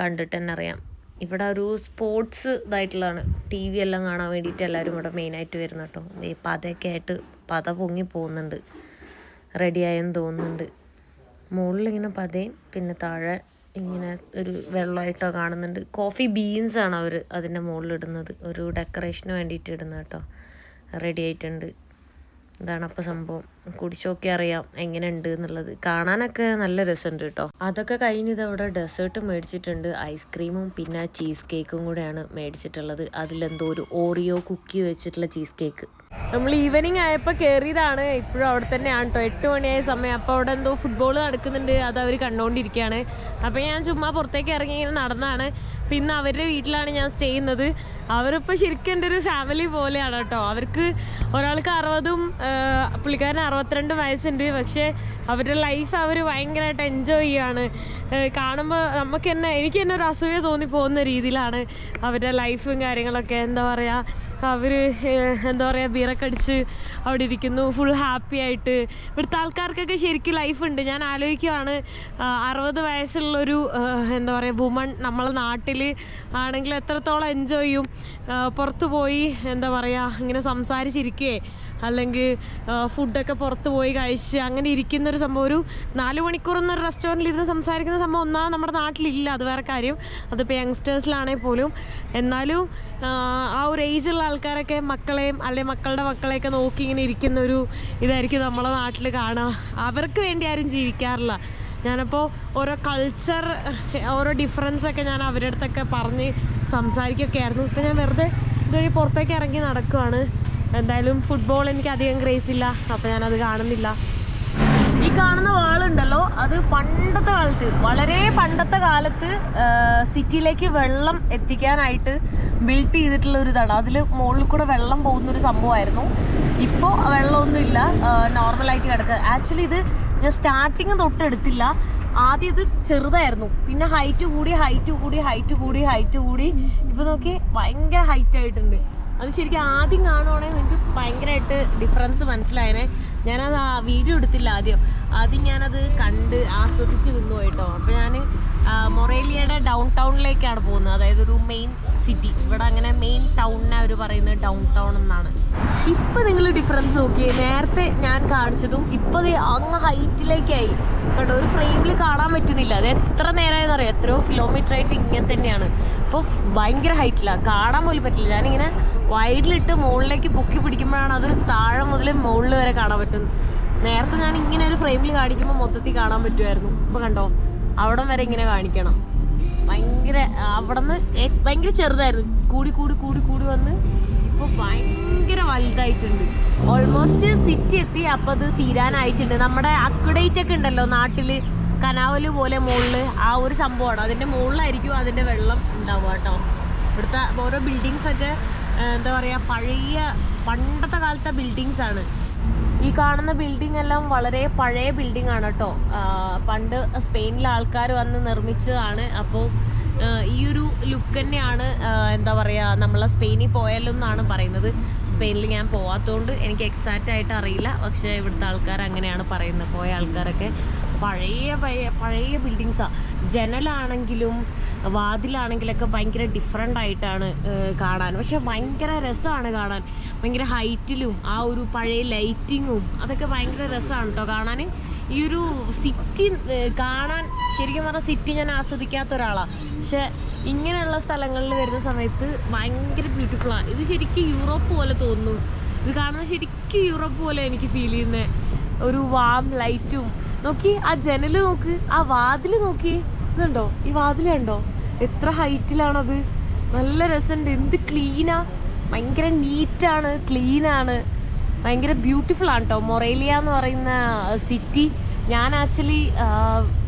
കണ്ടിട്ട് തന്നെ അറിയാം. ഇവിടെ ഒരു സ്പോർട്സ് ഇതായിട്ടുള്ളതാണ്. ടി വി എല്ലാം കാണാൻ വേണ്ടിയിട്ട് എല്ലാവരും ഇവിടെ മെയിനായിട്ട് വരുന്ന കേട്ടോ ദേ പതയൊക്കെ ആയിട്ട് പത പൊങ്ങി പോകുന്നുണ്ട്. റെഡിയായെന്ന് തോന്നുന്നുണ്ട്. മുകളിലിങ്ങനെ പതയും പിന്നെ താഴെ ഇങ്ങനെ ഒരു വെള്ളമായിട്ടോ കാണുന്നുണ്ട്. കോഫി ബീൻസ് ആണ് അവർ അതിന്റെ മുകളിലിടുന്നത്. ഒരു ഡെക്കറേഷന് വേണ്ടിയിട്ട് ഇടുന്നത് കേട്ടോ. റെഡി ആയിട്ടുണ്ട്. ഇതാണ് അപ്പോൾ സംഭവം. കുടിച്ചോക്കി അറിയാം എങ്ങനെയുണ്ട് എന്നുള്ളത്. കാണാനൊക്കെ നല്ല രസമുണ്ട് കേട്ടോ. അതൊക്കെ കഴിഞ്ഞ് ഇതവിടെ ഡെസേർട്ട് മേടിച്ചിട്ടുണ്ട്. ഐസ്ക്രീമും പിന്നെ ചീസ് കേക്കും കൂടെയാണ് മേടിച്ചിട്ടുള്ളത്. അതിലെന്തോ ഒരു ഓറിയോ കുക്കി വെച്ചിട്ടുള്ള ചീസ് കേക്ക് നമ്മൾ ഈവനിങ് ആയപ്പോൾ കയറിയതാണ് ഇപ്പോഴും അവിടെ തന്നെയാണ് കേട്ടോ എട്ട് മണിയായ സമയം. അപ്പോൾ അവിടെ എന്തോ ഫുട്ബോൾ നടക്കുന്നുണ്ട്. അത് അവർ കണ്ടുകൊണ്ടിരിക്കുകയാണ് അപ്പോൾ ഞാൻ ചുമ്മാ പുറത്തേക്ക് ഇറങ്ങി ഇങ്ങനെ നടന്നാണ്. പിന്നെ അവരുടെ വീട്ടിലാണ് ഞാൻ സ്റ്റേ ചെയ്യുന്നത്. അവരിപ്പോൾ ശരിക്കും എന്റെ ഒരു ഫാമിലി പോലെയാണ് കേട്ടോ. അവർക്ക് ഒരാൾക്ക് അറുപതും പുള്ളിക്കാരന് അറുപത്തിരണ്ട് വയസ്സുണ്ട്. പക്ഷേ അവരുടെ ലൈഫ് അവർ ഭയങ്കരമായിട്ട് എൻജോയ് ചെയ്യാണ്. കാണുമ്പോൾ നമുക്ക് തന്നെ എനിക്ക് തന്നെ ഒരു അസൂയ തോന്നി പോകുന്ന രീതിയിലാണ് അവരുടെ ലൈഫും കാര്യങ്ങളൊക്കെ. എന്താ പറയുക അവർ എന്താ പറയുക ബീറക്കടിച്ച് അവിടെ ഇരിക്കുന്നു ഫുൾ ഹാപ്പി ആയിട്ട്. ഇവിടുത്തെ ആൾക്കാർക്കൊക്കെ ശരിക്കും ലൈഫുണ്ട് ഞാൻ ആലോചിക്കുവാണ് അറുപത് വയസ്സുള്ളൊരു എന്താ പറയുക വുമൺ നമ്മളെ നാട്ടിൽ ആണെങ്കിൽ എത്രത്തോളം എൻജോയ് ചെയ്യും. പുറത്ത് പോയി എന്താ പറയുക ഇങ്ങനെ സംസാരിച്ചിരിക്കുകയെ അല്ലെങ്കിൽ ഫുഡൊക്കെ പുറത്ത് പോയി കഴിച്ച് അങ്ങനെ ഇരിക്കുന്ന ഒരു സംഭവം. ഒരു നാല് മണിക്കൂറൊന്നും ഒരു റെസ്റ്റോറന്റിൽ ഇരുന്ന് സംസാരിക്കുന്ന സംഭവം ഒന്നാ നമ്മുടെ നാട്ടിലില്ല അത് വേറെ കാര്യം. അതിപ്പോൾ യങ്സ്റ്റേഴ്സിലാണെങ്കിൽ പോലും. എന്നാലും ആ, ഒരു ഏജുള്ള ആൾക്കാരൊക്കെ മക്കളെയും അല്ലെങ്കിൽ മക്കളുടെ മക്കളെയൊക്കെ നോക്കി ഇങ്ങനെ ഇരിക്കുന്ന ഒരു ഇതായിരിക്കും നമ്മളെ നാട്ടിൽ കാണുക അവർക്ക് വേണ്ടി ആരും ജീവിക്കാറില്ല. ഞാനപ്പോൾ ഓരോ കൾച്ചർ ഓരോ ഡിഫറൻസ് ഒക്കെ ഞാൻ അവരുടെ അടുത്തൊക്കെ പറഞ്ഞ് സംസാരിക്കുകയൊക്കെ ആയിരുന്നു ഇപ്പം ഞാൻ വെറുതെ ഇതുവഴി പുറത്തേക്ക് ഇറങ്ങി നടക്കുവാണ്. എന്തായാലും ഫുട്ബോൾ എനിക്ക് അധികം ക്രേസ് ഇല്ല. അപ്പം ഞാനത് കാണുന്നില്ല. ഈ കാണുന്ന വാളുണ്ടല്ലോ അത് പണ്ടത്തെ കാലത്ത് വളരെ പണ്ടത്തെ കാലത്ത് സിറ്റിയിലേക്ക് വെള്ളം എത്തിക്കാനായിട്ട് ബിൽഡ് ചെയ്തിട്ടുള്ള ഒരു ഇതാണ്. അതിൽ മുകളിൽ കൂടെ വെള്ളം പോകുന്ന ഒരു സംഭവമായിരുന്നു. ഇപ്പോൾ വെള്ളമൊന്നുമില്ല. നോർമലായിട്ട് കിടക്കുക. ആക്ച്വലി ഇത് ഞാൻ സ്റ്റാർട്ടിങ് തൊട്ടെടുത്തില്ല. ആദ്യം ഇത് ചെറുതായിരുന്നു. പിന്നെ ഹൈറ്റ് കൂടി ഹൈറ്റ് കൂടി ഹൈറ്റ് കൂടി ഹൈറ്റ് കൂടി. ഇപ്പൊ നോക്കി ഭയങ്കര ഹൈറ്റ് ആയിട്ടുണ്ട്. അത് ശരിക്കും ആദ്യം കാണുവാണെങ്കിൽ എനിക്ക് ഭയങ്കരമായിട്ട് ഡിഫറൻസ് മനസ്സിലായനെ. ഞാനത് ആ വീഡിയോ എടുത്തില്ല ആദ്യം. ആദ്യം ഞാനത് കണ്ട് ആസ്വദിച്ച് നിന്നു കേട്ടോ. അപ്പോൾ ഞാൻ മൊറേലിയയുടെ ഡൗൺ ടൗണിലേക്കാണ് പോകുന്നത്. അതായത് ഒരു മെയിൻ സിറ്റി ഇവിടെ അങ്ങനെ മെയിൻ ടൗണിനെ അവർ പറയുന്നത് ഡൗൺ ടൗൺ എന്നാണ്. ഇപ്പം നിങ്ങൾ ഡിഫറൻസ് നോക്കിയേ നേരത്തെ ഞാൻ കാണിച്ചതും ഇപ്പം അങ്ങ് ഹൈറ്റിലേക്കായി കേട്ടോ ഒരു ഫ്രെയിമിൽ കാണാൻ പറ്റുന്നില്ല. അത് എത്ര നേരമായെന്ന് അറിയാം എത്രയോ കിലോമീറ്റർ ആയിട്ട് ഇങ്ങനെ തന്നെയാണ്. അപ്പോൾ ഭയങ്കര ഹൈറ്റിലാണ് കാണാൻ പോലും പറ്റില്ല. ഞാനിങ്ങനെ വൈഡിലിട്ട് മുകളിലേക്ക് പൊക്കി പിടിക്കുമ്പോഴാണ് അത് താഴെ മുതൽ മുകളിൽ വരെ കാണാൻ പറ്റുന്നത്. നേരത്തെ ഞാൻ ഇങ്ങനെ ഒരു ഫ്രെയിമിൽ കാണിക്കുമ്പോൾ മൊത്തത്തിൽ കാണാൻ പറ്റുമായിരുന്നു. ഇപ്പൊ കണ്ടോ? അവിടം വരെ ഇങ്ങനെ കാണിക്കണം. ഭയങ്കര അവിടെ നിന്ന് ഭയങ്കര ചെറുതായിരുന്നു. കൂടി കൂടി കൂടി കൂടി വന്ന് ഇപ്പൊ ഭയങ്കര വലുതായിട്ടുണ്ട്. ഓൾമോസ്റ്റ് സിറ്റി എത്തി അപ്പൊ അത് തീരാനായിട്ടുണ്ട്. നമ്മുടെ അക്കുഡേറ്റ് ഒക്കെ ഉണ്ടല്ലോ നാട്ടിൽ കനാവൽ പോലെ മുകളിൽ ആ ഒരു സംഭവമാണ്. അതിന്റെ മുകളിലായിരിക്കും അതിന്റെ വെള്ളം ഉണ്ടാവുക കേട്ടോ. ഇവിടുത്തെ ഓരോ ബിൽഡിങ്സ് ഒക്കെ എന്താ പറയാ പഴയ പണ്ടത്തെ കാലത്തെ ബിൽഡിങ്സ് ആണ്. ഈ കാണുന്ന ബിൽഡിംഗ് എല്ലാം വളരെ പഴയ ബിൽഡിംഗ് ആണ് കേട്ടോ പണ്ട് സ്പെയിനിലെ ആൾക്കാർ വന്ന് നിർമ്മിച്ചതാണ്. അപ്പോൾ ഈ ഒരു ലുക്ക് തന്നെയാണ് എന്താ പറയുക നമ്മൾ സ്പെയിനിൽ പോയാലും എന്നാണ് പറയുന്നത്. സ്പെയിനിൽ ഞാൻ പോവാത്തതുകൊണ്ട് എനിക്ക് എക്സാക്റ്റ് ആയിട്ട് അറിയില്ല. പക്ഷേ ഇവിടുത്തെ ആൾക്കാർ അങ്ങനെയാണ് പറയുന്നത്. പോയ ആൾക്കാരൊക്കെ പഴയ പഴയ പഴയ ബിൽഡിങ്സാണ് ജനലാണെങ്കിലും വാതിലാണെങ്കിലൊക്കെ ഭയങ്കര ഡിഫറെന്റ് ആയിട്ടാണ് കാണാൻ. പക്ഷെ ഭയങ്കര രസമാണ് കാണാൻ. ഭയങ്കര ഹൈറ്റിലും ആ ഒരു പഴയ ലൈറ്റിങ്ങും അതൊക്കെ ഭയങ്കര രസമാണ് കേട്ടോ കാണാൻ. ഈ ഒരു സിറ്റി കാണാൻ ശരിക്കും പറഞ്ഞാൽ സിറ്റി ഞാൻ ആസ്വദിക്കാത്ത ഒരാളാണ് പക്ഷെ ഇങ്ങനെയുള്ള സ്ഥലങ്ങളിൽ വരുന്ന സമയത്ത് ഭയങ്കര ബ്യൂട്ടിഫുള്ളാണ് ഇത് ശരിക്കും യൂറോപ്പ് പോലെ തോന്നുന്നു ഇത് കാണുന്നത് ശരിക്കും യൂറോപ്പ് പോലെ എനിക്ക് ഫീൽ ചെയ്യുന്നത് ഒരു വാം ലൈറ്റും നോക്കി ആ ജനൽ നോക്ക് ആ വാതിൽ നോക്കി. ഇതുണ്ടോ ഈ വാതിൽ കണ്ടോ? എത്ര ഹൈറ്റിലാണത്. നല്ല രസമുണ്ട്. എന്ത് ക്ലീനാ ഭയങ്കര നീറ്റാണ് ക്ലീനാണ് ഭയങ്കര ബ്യൂട്ടിഫുൾ ആണ് കേട്ടോ മൊറേലിയ എന്ന് പറയുന്ന സിറ്റി ഞാൻ ആക്ച്വലി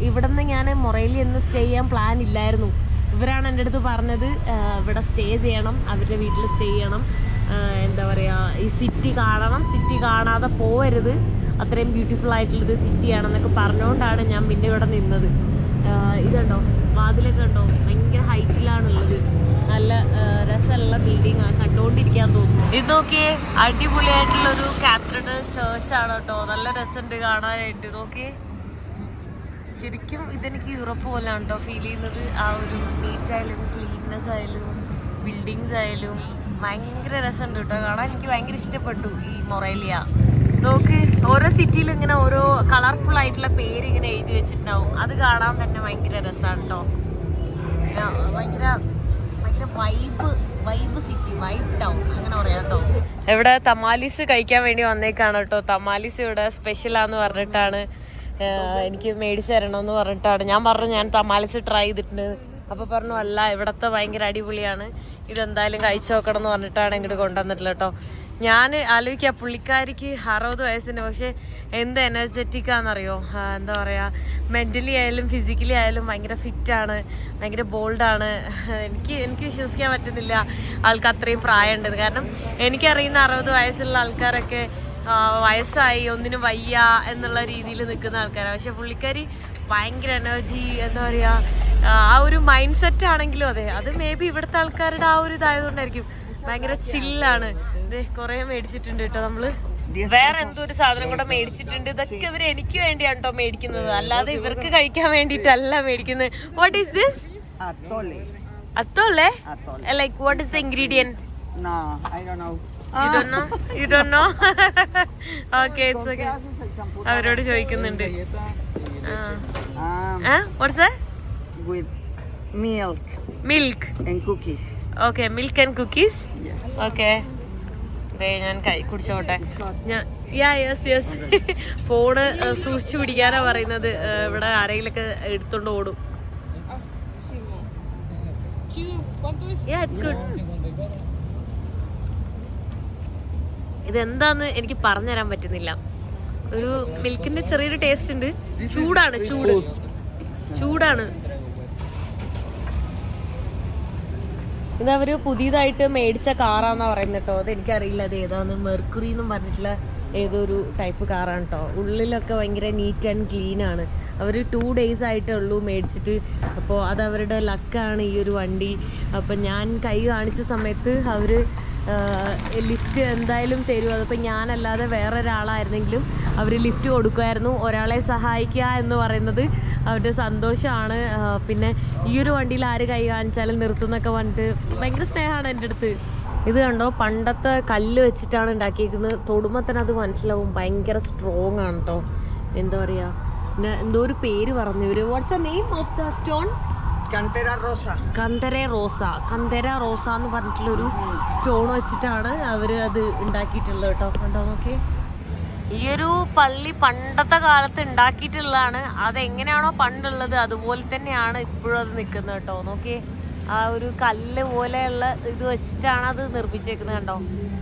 ഇവിടെ നിന്ന് ഞാൻ മൊറേലിയ എന്ന് സ്റ്റേ ചെയ്യാൻ പ്ലാൻ ഇല്ലായിരുന്നു. ഇവരാണ് എന്റെ അടുത്ത് പറഞ്ഞത് ഇവിടെ സ്റ്റേ ചെയ്യണം അവരുടെ വീട്ടിൽ സ്റ്റേ ചെയ്യണം. എന്താ പറയുക ഈ സിറ്റി കാണണം. സിറ്റി കാണാതെ പോവരുത്. അത്രയും ബ്യൂട്ടിഫുൾ ആയിട്ടുള്ളത് സിറ്റിയാണെന്നൊക്കെ പറഞ്ഞുകൊണ്ടാണ് ഞാൻ പിന്നെ ഇവിടെ നിന്നത്. ഇതുണ്ടോ? വാതിലൊക്കെ ഉണ്ടോ? ഭയങ്കര ഹൈറ്റിലാണുള്ളത് നല്ല രസമുള്ള ബിൽഡിംഗ് ആണ് കണ്ടുകൊണ്ടിരിക്കാൻ തോന്നുന്നു. ഇത് നോക്കിയേ അടിപൊളിയായിട്ടുള്ള ഒരു കാത്തഡ്രൽ ചേർച്ച് ആണ് കേട്ടോ. നല്ല രസമുണ്ട് കാണാനായിട്ട്. നോക്കിയേ. ശരിക്കും ഇതെനിക്ക് യൂറോപ്പ് പോലെയാണ് കേട്ടോ ഫീൽ ചെയ്യുന്നത്. ആ ഒരു നീറ്റ് ആയാലും ക്ലീൻനെസ് ആയാലും ബിൽഡിങ്സ് ആയാലും ഭയങ്കര രസമുണ്ട് കേട്ടോ. കാണാൻ എനിക്ക് ഭയങ്കര ഇഷ്ടപ്പെട്ടു ഈ മൊറേലിയ. നോക്ക് ഓരോ സിറ്റിയിലും ഇങ്ങനെ ഓരോ കളർഫുൾ ആയിട്ടുള്ള പേര് ഇങ്ങനെ എഴുതി വെച്ചിട്ടുണ്ടാവും. അത് കാണാൻ തന്നെ ഭയങ്കര രസമാണ് കേട്ടോ ഭയങ്കര ഭയങ്കര vibe vibe city vibe town അങ്ങനെ പറയാം കേട്ടോ ഇവിടെ തമാലിസ് കഴിക്കാൻ വേണ്ടി വന്നേക്കാണ് കേട്ടോ തമാലിസ് ഇവിടെ സ്പെഷ്യലാന്ന് പറഞ്ഞിട്ടാണ് എനിക്ക് മേടിച്ചു തരണമെന്ന് പറഞ്ഞിട്ടാണ്. ഞാൻ പറഞ്ഞു ഞാൻ തമാലിസ് ട്രൈ ചെയ്തിട്ടുണ്ട്. അപ്പോൾ പറഞ്ഞു അല്ല ഇവിടത്തെ ഭയങ്കര അടിപൊളിയാണ്. ഇതെന്തായാലും കഴിച്ചു നോക്കണം എന്ന് പറഞ്ഞിട്ടാണ് ഇങ്ങോട്ട് കൊണ്ടുവന്നിട്ടില്ല കേട്ടോ ഞാൻ ആലോചിക്കുക പുള്ളിക്കാരിക്ക് അറുപത് വയസ്സിന് പക്ഷേ എന്ത് എനർജറ്റിക്കാന്നറിയോ ആണെന്നറിയോ? എന്താ പറയുക മെന്റലി ആയാലും ഫിസിക്കലി ആയാലും ഭയങ്കര ഫിറ്റാണ് ഭയങ്കര ബോൾഡാണ് എനിക്ക് എനിക്ക് വിശ്വസിക്കാൻ പറ്റുന്നില്ല ആൾക്ക് അത്രയും പ്രായമുണ്ട്. കാരണം എനിക്കറിയുന്ന അറുപത് വയസ്സുള്ള ആൾക്കാരൊക്കെ വയസ്സായി ഒന്നിനും വയ്യ എന്നുള്ള രീതിയിൽ നിൽക്കുന്ന ആൾക്കാരാണ് പക്ഷെ പുള്ളിക്കാരി ഭയങ്കര എനർജി എന്താ പറയുക ആ ഒരു മൈൻഡ് സെറ്റ് ആണെങ്കിലും അതെ. അത് മേ ബി ഇവിടുത്തെ ആൾക്കാരുടെ ആ ഒരു ഇതായതുകൊണ്ടായിരിക്കും. ഭയങ്കര ചില്ലാണ് കൊറേ മേടിച്ചിട്ടുണ്ട് കേട്ടോ നമ്മൾ. വേറെ എന്തോ ഒരു സാധനം കൂടെ മേടിച്ചിട്ടുണ്ട്. ഇതൊക്കെ ഇവർ എനിക്ക് വേണ്ടിയാണ് കേട്ടോ മേടിക്കുന്നത്. അല്ലാതെ ഇവർക്ക് കഴിക്കാൻ വേണ്ടിട്ടല്ല മേടിക്കുന്നത്. What is this Atole. Like what is the ingredient? അവരോട് ചോദിക്കുന്നുണ്ട്. Milk milk cookies cookies. Okay milk and cookies. Okay ഞാൻ കൈ കുടിച്ചോട്ടെ. ഞാൻ യാ യെസ് യെസ് ഫോണ് സൂക്ഷിച്ചു പിടിക്കാനാ പറയുന്നത്. ഏഹ് ഇവിടെ ആരെങ്കിലൊക്കെ എടുത്തോണ്ട് ഓടും. ഇതെന്താന്ന് എനിക്ക് പറഞ്ഞുതരാൻ പറ്റുന്നില്ല. ഒരു മിൽക്കിന്റെ ചെറിയൊരു ടേസ്റ്റ് ഉണ്ട്. ചൂടാണ് ചൂട്. ചൂടാണ്. ഇത് അവർ പുതിയതായിട്ട് മേടിച്ച കാറാന്നാ പറയുന്നത് കേട്ടോ അത് എനിക്കറിയില്ല അത് ഏതാന്ന്? മെർക്കുറി എന്നും പറഞ്ഞിട്ടുള്ള ഏതൊരു ടൈപ്പ് കാറാണ് കേട്ടോ ഉള്ളിലൊക്കെ ഭയങ്കര നീറ്റ് ആൻഡ് ക്ലീൻ ആണ്. അവർ ടു ഡേയ്സ് ആയിട്ടേ ഉള്ളൂ മേടിച്ചിട്ട്. അപ്പോൾ അത് അവരുടെ ലക്കാണ് ഈ ഒരു വണ്ടി. അപ്പം ഞാൻ കൈ കാണിച്ച സമയത്ത് അവർ ലിഫ്റ്റ് എന്തായാലും തരും. അതിപ്പോൾ ഞാനല്ലാതെ വേറെ ഒരാളായിരുന്നെങ്കിലും അവർ ലിഫ്റ്റ് കൊടുക്കുമായിരുന്നു ഒരാളെ സഹായിക്കുക എന്ന് പറയുന്നത് അവരുടെ സന്തോഷമാണ്. പിന്നെ ഈ ഒരു വണ്ടിയിൽ ആര് കൈ കാണിച്ചാലും നിർത്തുന്നൊക്കെ പറഞ്ഞിട്ട് ഭയങ്കര സ്നേഹമാണ് എന്റെ അടുത്ത്. ഇത് കണ്ടോ? പണ്ടത്തെ കല്ല് വെച്ചിട്ടാണ് ഉണ്ടാക്കിയിരിക്കുന്നത് തൊടുമ്പോൾ തന്നെ അത് മനസ്സിലാവും. ഭയങ്കര സ്ട്രോങ് ആണ് കേട്ടോ എന്താ പറയുക പിന്നെ എന്തോ ഒരു പേര് പറഞ്ഞു ഒരു what's name of the stone Cantera റോസ കന്തര റോസ കന്തര റോസ എന്ന് പറഞ്ഞിട്ടുള്ളൊരു സ്റ്റോൺ വെച്ചിട്ടാണ് അവർ അത് ഉണ്ടാക്കിയിട്ടുള്ളത് കേട്ടോ കണ്ടോ? നോക്കി ഈ ഒരു പള്ളി പണ്ടത്തെ കാലത്ത് ഉണ്ടാക്കിയിട്ടുള്ളതാണ്. അതെങ്ങനെയാണോ പണ്ടുള്ളത് അതുപോലെ തന്നെയാണ് ഇപ്പോഴും അത് നിൽക്കുന്നത് കേട്ടോ. നോക്കിയേ ആ ഒരു കല്ല് പോലെയുള്ള ഇത് വെച്ചിട്ടാണ് അത് നിർമ്മിച്ചേക്കുന്നത് കണ്ടോ?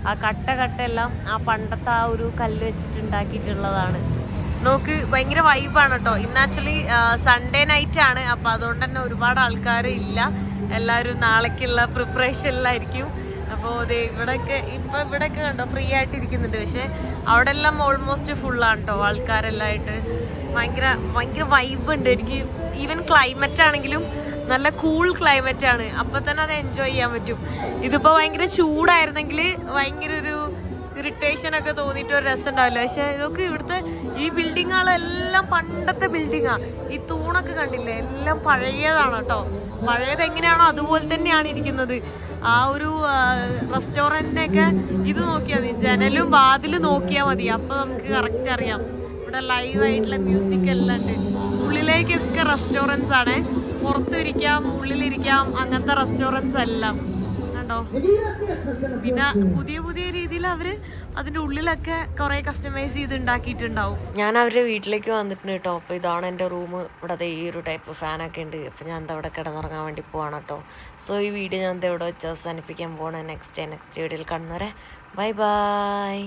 ആ കട്ട കട്ടെല്ലാം ആ പണ്ടത്തെ ആ ഒരു കല്ല് വെച്ചിട്ട് ഉണ്ടാക്കിയിട്ടുള്ളതാണ്. നോക്ക് ഭയങ്കര വൈബാണ് കേട്ടോ. ഇന്ന് ആക്ച്വലി സൺഡേ നൈറ്റ് ആണ്. അപ്പോൾ അതുകൊണ്ട് തന്നെ ഒരുപാട് ആൾക്കാർ ഇല്ല. എല്ലാവരും നാളേക്കുള്ള പ്രിപ്പറേഷനിലായിരിക്കും അപ്പോൾ ദേ ഇവിടെയൊക്കെ ഇപ്പം ഇവിടെയൊക്കെ കണ്ടോ? ഫ്രീ ആയിട്ട് ഇരിക്കുന്നുണ്ട് പക്ഷെ അവിടെ എല്ലാം ഓൾമോസ്റ്റ് ഫുള്ളാണ് കേട്ടോ ആൾക്കാരെല്ലാം ഭയങ്കര ഭയങ്കര വൈബ് ഉണ്ട്. എനിക്ക് ഈവൻ ക്ലൈമറ്റ് ആണെങ്കിലും നല്ല കൂൾ ക്ലൈമറ്റ് ആണ്. അപ്പം തന്നെ അത് എൻജോയ് ചെയ്യാൻ പറ്റും. ഇതിപ്പോൾ ഭയങ്കര ചൂടായിരുന്നെങ്കിൽ ഭയങ്കര ഒരു ഇറിറ്റേഷൻ ഒക്കെ തോന്നിയിട്ട് ഒരു രസം ഉണ്ടാവില്ല. പക്ഷെ ഇതൊക്കെ ഇവിടുത്തെ ഈ ബിൽഡിങ്ങുകളെല്ലാം പണ്ടത്തെ ബിൽഡിങ്ങാ ഈ തൂണൊക്കെ കണ്ടില്ലേ? എല്ലാം പഴയതാണ് കേട്ടോ പഴയത് എങ്ങനെയാണോ അതുപോലെ തന്നെയാണ് ഇരിക്കുന്നത്. ആ ഒരു റെസ്റ്റോറന്റിനൊക്കെ ഇത് നോക്കിയാൽ മതി. ജനലും വാതിലും നോക്കിയാൽ മതി. അപ്പോൾ നമുക്ക് കറക്റ്റ് അറിയാം. ഇവിടെ ലൈവ് ആയിട്ടുള്ള മ്യൂസിക് എല്ലാം ഉണ്ട്. ഉള്ളിലേക്കൊക്കെ റെസ്റ്റോറന്റ്സ് ആണ്. പുറത്തിരിക്കാം ഉള്ളിലിരിക്കാം അങ്ങനത്തെ റെസ്റ്റോറൻസ് എല്ലാം. കണ്ടോ പിന്നെ പുതിയ പുതിയ രീതിയിൽ അവർ അതിന്റെ ഉള്ളിലൊക്കെ കുറെ കസ്റ്റമൈസ് ചെയ്ത് ഉണ്ടാക്കിയിട്ടുണ്ടാവും. ഞാൻ അവരുടെ വീട്ടിലേക്ക് വന്നിട്ടുണ്ട് കേട്ടോ. അപ്പൊ ഇതാണ് എന്റെ റൂം. ഇവിടെ ഈ ഒരു ടൈപ്പ് ഫാനൊക്കെ ഉണ്ട്. അപ്പൊ ഞാൻ ഇവിടെ കിടന്നുറങ്ങാൻ വേണ്ടി പോവാണ് കേട്ടോ. സോ ഈ വീഡിയോ ഞാൻ ഇവിടെ വെച്ച് അവസാനിപ്പിക്കാൻ പോകണം നെക്സ്റ്റ് നെക്സ്റ്റ് വീഡിയോയിൽ കാണുന്നവരെ ബൈ ബൈ